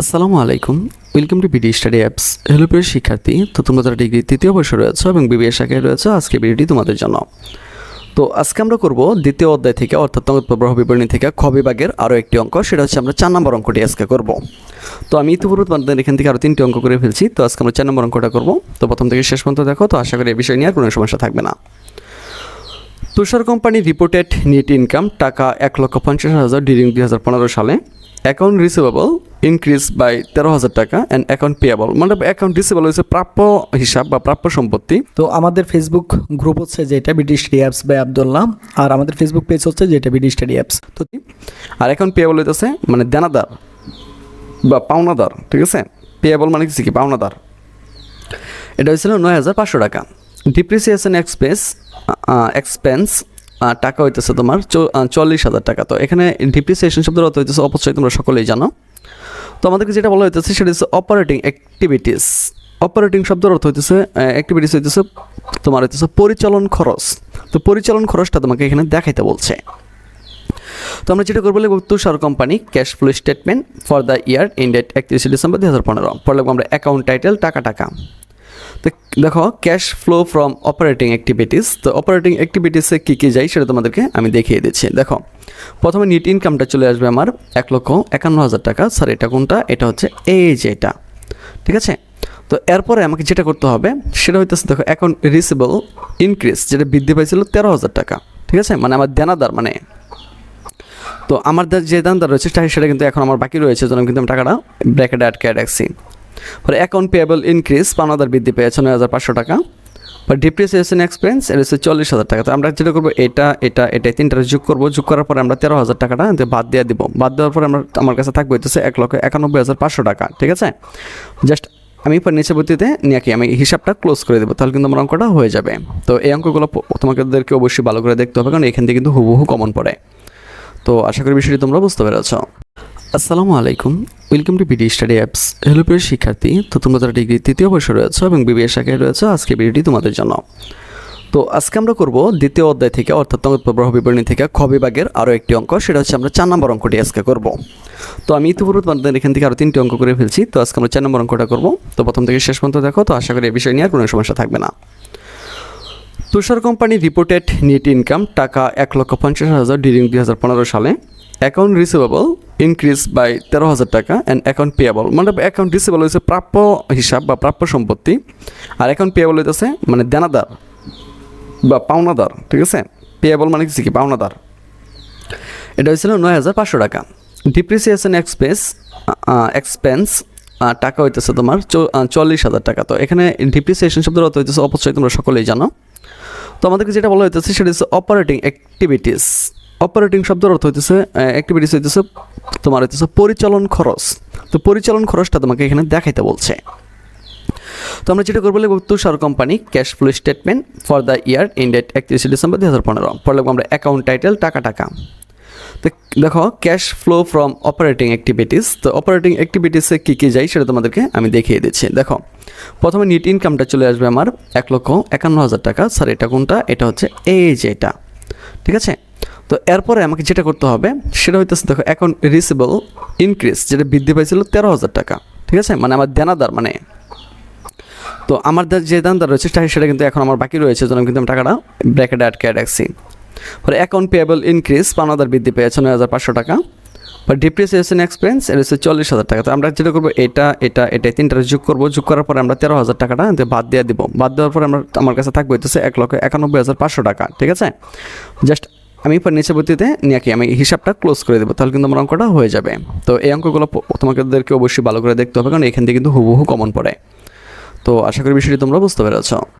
আসসালামু আলাইকুম। Welcome to BD study apps hello প্রিয় শিক্ষার্থী। তো তোমরা যারা ডিগ্রি তৃতীয় বর্ষে রয়েছে এবং বিবিএ শাখায় রয়েছে আজকে ভিডিওটি তোমাদের জন্য। তো আজকে আমরা করব দ্বিতীয় অধ্যায় থেকে, অর্থাৎ প্রবাহ বিবরণী থেকে খ বিভাগের আরও একটি অঙ্ক, সেটা হচ্ছে আমরা চার নম্বর অঙ্কটি আজকে করব। তো আমি ইতিপূর্বে তোমাদের এখান থেকে আরও তিনটি অঙ্ক করে ফেলছি, তো আজকে আমরা চার নম্বর অঙ্কটা করব। তো প্রথম থেকে শেষ পর্যন্ত দেখো, তো আশা করি এই বিষয় নিয়ে আর কোনো সমস্যা থাকবে না। Tushar company reported net income টাকা এক লক্ষ পঞ্চাশ হাজার ডিউরিং দুই হাজার পনেরো সালে। অ্যাকাউন্ট রিসিভেবল ইনক্রিজ বাই তেরো হাজার টাকা অ্যান্ড অ্যাকাউন্ট পেয়েবল মানে অ্যাকাউন্ট রিসিভেবল হচ্ছে প্রাপ্য হিসাব বা প্রাপ্য সম্পত্তি। তো আমাদের ফেসবুক গ্রুপ হচ্ছে যেটা BD study apps by Abdullah আর আমাদের ফেসবুক পেজ হচ্ছে যেটা বিডি স্টাডি অ্যাপস তো আর অ্যাকাউন্ট পেয়েবল হইতেছে মানে দেনাদার বা পাওনাদার ঠিক আছে? পেয়েবল মানে কিছু কি? পাওনাদার। এটা হয়েছিল নয় হাজার পাঁচশো টাকা। ডিপ্রিসিয়েশন এক্সপেন্স এক্সপেন্স টাকা হইতেছে তোমার চল্লিশ হাজার টাকা। তো এখানে ডিপ্রিসিয়েশন শব্দের অর্থ হইতেছে অপচয়, তোমরা সকলেই জানো। তো আমাদেরকে যেটা বলা হইতেছে সেটা হচ্ছে অপারেটিং অ্যাক্টিভিটিস অপারেটিং শব্দের অর্থ হইতেছে অ্যাক্টিভিটিস হইতেছে, তোমার হইতেছে পরিচালন খরচ। তো পরিচালন খরচটা তোমাকে এখানে দেখাইতে বলছে। তো আমরা যেটা করব, লিখব Tushar company cash flow statement for the year ended একত্রিশে ডিসেম্বর দু হাজার পনেরো। পরে লিখব আমরা অ্যাকাউন্ট টাইটেল টাকা টাকা। দেখো cash flow from operating activities তো অপারেটিং অ্যাক্টিভিটিসে কী কী যায় সেটা তোমাদেরকে আমি দেখিয়ে দিচ্ছি। দেখো, প্রথমে নিট ইনকামটা চলে আসবে আমার এক লক্ষ একান্ন হাজার টাকা। স্যার, এটা কোনটা? এটা হচ্ছে এই যে এটা ঠিক আছে? তো এরপরে আমাকে যেটা করতে হবে, সেটা হইতেছে, দেখো, এখন রিসিবল ইনক্রিজ যেটা বৃদ্ধি পাইছিল তেরো হাজার টাকা। ঠিক আছে? মানে আমার দেনাদার মানে। তো আমার যে দামদার রয়েছে, সেটা- কিন্তু এখন আমার বাকি রয়েছে জন্য কিন্তু আমি টাকাটা ব্র্যাকেটে আটকে রাখছি। পরে অ্যাকাউন্ট পেয়েবল ইনক্রিজ পাওনাদার বৃদ্ধি পেয়েছে নয় হাজার পাঁচশো টাকা। পর ডিপ্রিসিয়েশন এক্সপেন্স এটা হচ্ছে চল্লিশ হাজার টাকা। তো আমরা যেটা করব, এটা এটা এটা তিনটা যোগ করব। যোগ করার পরে আমরা তেরো হাজার টাকাটা বাদ দিয়ে দিব। বাদ দেওয়ার পরে আমরা, আমার কাছে থাকবে হইতেছে এক লক্ষ একানব্বই হাজার পাঁচশো টাকা, ঠিক আছে? জাস্ট আমি পর নিচে বর্তিতে নিয়ে আমি হিসাবটা ক্লোজ করে দেবো, তাহলে কিন্তু আমার অঙ্কটা হয়ে যাবে। তো এই অঙ্কগুলো তোমাদেরকে অবশ্যই ভালো করে দেখতে হবে, কারণ এখান থেকে কিন্তু হুবহু কমন পড়ে। তো আশা করি বিষয়টি তোমরা বুঝতে পেরেছ। আসসালামু আলাইকুম। Welcome to BD study apps hello প্রিয় শিক্ষার্থী। তো তোমরা যারা ডিগ্রি তৃতীয় বর্ষে রয়েছে এবং বিবিএ শাখায় রয়েছে, আজকে ভিডিওটি তোমাদের জন্য। তো আজকে আমরা করব দ্বিতীয় অধ্যায় থেকে, অর্থাৎ প্রবাহ বিবরণী থেকে খ বিভাগের আরও একটি অঙ্ক। সেটা হচ্ছে আমরা চার নম্বর অঙ্কটি আজকে করব। তো আমি ইতিপূর্বে তোমাদের এখান থেকে আরও তিনটি অঙ্ক করে ফেলছি। তো আজকে আমরা চার নম্বর অঙ্কটা করব। তো প্রথম থেকে শেষ পর্যন্ত দেখো। তো আশা করি এই বিষয় নিয়ে আর কোনো সমস্যা থাকবে না। Tushar company reported net income টাকা এক লক্ষ পঞ্চাশ হাজার ডিউরিং দুই হাজার পনেরো সালে। অ্যাকাউন্ট রিসিভেবল ইনক্রিজ বাই তেরো হাজার টাকা অ্যান্ড অ্যাকাউন্ট পেয়াবল। মানে অ্যাকাউন্ট রিসিভেবল হয়েছে প্রাপ্য হিসাব বা প্রাপ্য সম্পত্তি। আর অ্যাকাউন্ট পেয়াবল হইতেছে মানে দেনাদার বা পাওনাদার, ঠিক আছে? পেয়াবল মানে কিছু কি পাওনাদার। এটা হয়েছিল নয় হাজার পাঁচশো টাকা। ডিপ্রিসিয়েশন এক্সপেন্স এক্সপেন্স টাকা হইতেছে তোমার চল্লিশ হাজার টাকা। তো এখানে ডিপ্রিসিয়েশন শব্দের অর্থ হইতেছে অপচয় তোমরা সকলেই জানো। তো আমাদেরকে যেটা বলা হইতেছে সেটা হচ্ছে অপারেটিং অ্যাক্টিভিটিস অপারেটিং শব্দের অর্থ হইতেছে অ্যাক্টিভিটিস হইতেছে, তোমার হইতেছে পরিচালন খরচ। তো পরিচালন খরচটা তোমাকে এখানে দেখাইতে বলছে। তো আমরা যেটা করব, লিখব Tushar company cash flow statement for the year ended একত্রিশে ডিসেম্বর দু হাজার পনেরো। পরে লিখব আমরা অ্যাকাউন্ট টাইটেল টাকা টাকা। দেখো cash flow from operating activities তো অপারেটিং অ্যাক্টিভিটিসে কী কী যায় সেটা তোমাদেরকে আমি দেখিয়ে দিচ্ছি। দেখো, প্রথমে নিট ইনকামটা চলে আসবে আমার এক লক্ষ একান্ন হাজার টাকা। স্যার, এটা কোনটা? এটা হচ্ছে এই যে এটা ঠিক আছে? তো এরপরে আমাকে যেটা করতে হবে, সেটা হইতেছে, দেখো, এখন রিসিবল ইনক্রিজ যেটা বৃদ্ধি পাইছিল তেরো হাজার টাকা। ঠিক আছে? মানে আমার দেনাদার মানে। তো আমার যে দামদার রয়েছে সেটা- কিন্তু এখন আমার বাকি রয়েছে জন্য কিন্তু আমি টাকাটা ব্র্যাকেটে আটকে রাখছি। পরে অ্যাকাউন্ট পেয়েবল ইনক্রিজ পাওনাদার বৃদ্ধি পেয়েছে নয় হাজার পাঁচশো টাকা। বা ডিপ্রিসিয়েশন এক্সপেন্স এটা হচ্ছে চল্লিশ হাজার টাকা। তো আমরা যেটা করব, এটা এটা এটা তিনটা যোগ করব। যোগ করার পরে আমরা তেরো হাজার টাকাটা বাদ দিয়ে দিব। বাদ দেওয়ার পরে আমরা, আমার কাছে থাকবে হইতেছে এক লক্ষ একানব্বই হাজার পাঁচশো টাকা, ঠিক আছে? জাস্ট আমি পর নিচে বর্তিতে নিয়ে আমি হিসাবটা ক্লোজ করে দেবো, তাহলে কিন্তু আমার অঙ্কটা হয়ে যাবে। তো এই অঙ্কগুলো তোমাদেরকে অবশ্যই ভালো করে দেখতে হবে, কারণ এখান থেকে কিন্তু হুবহু কমন পড়ে। তো আশা করি বিষয়টি তোমরা বুঝতে পেরেছ।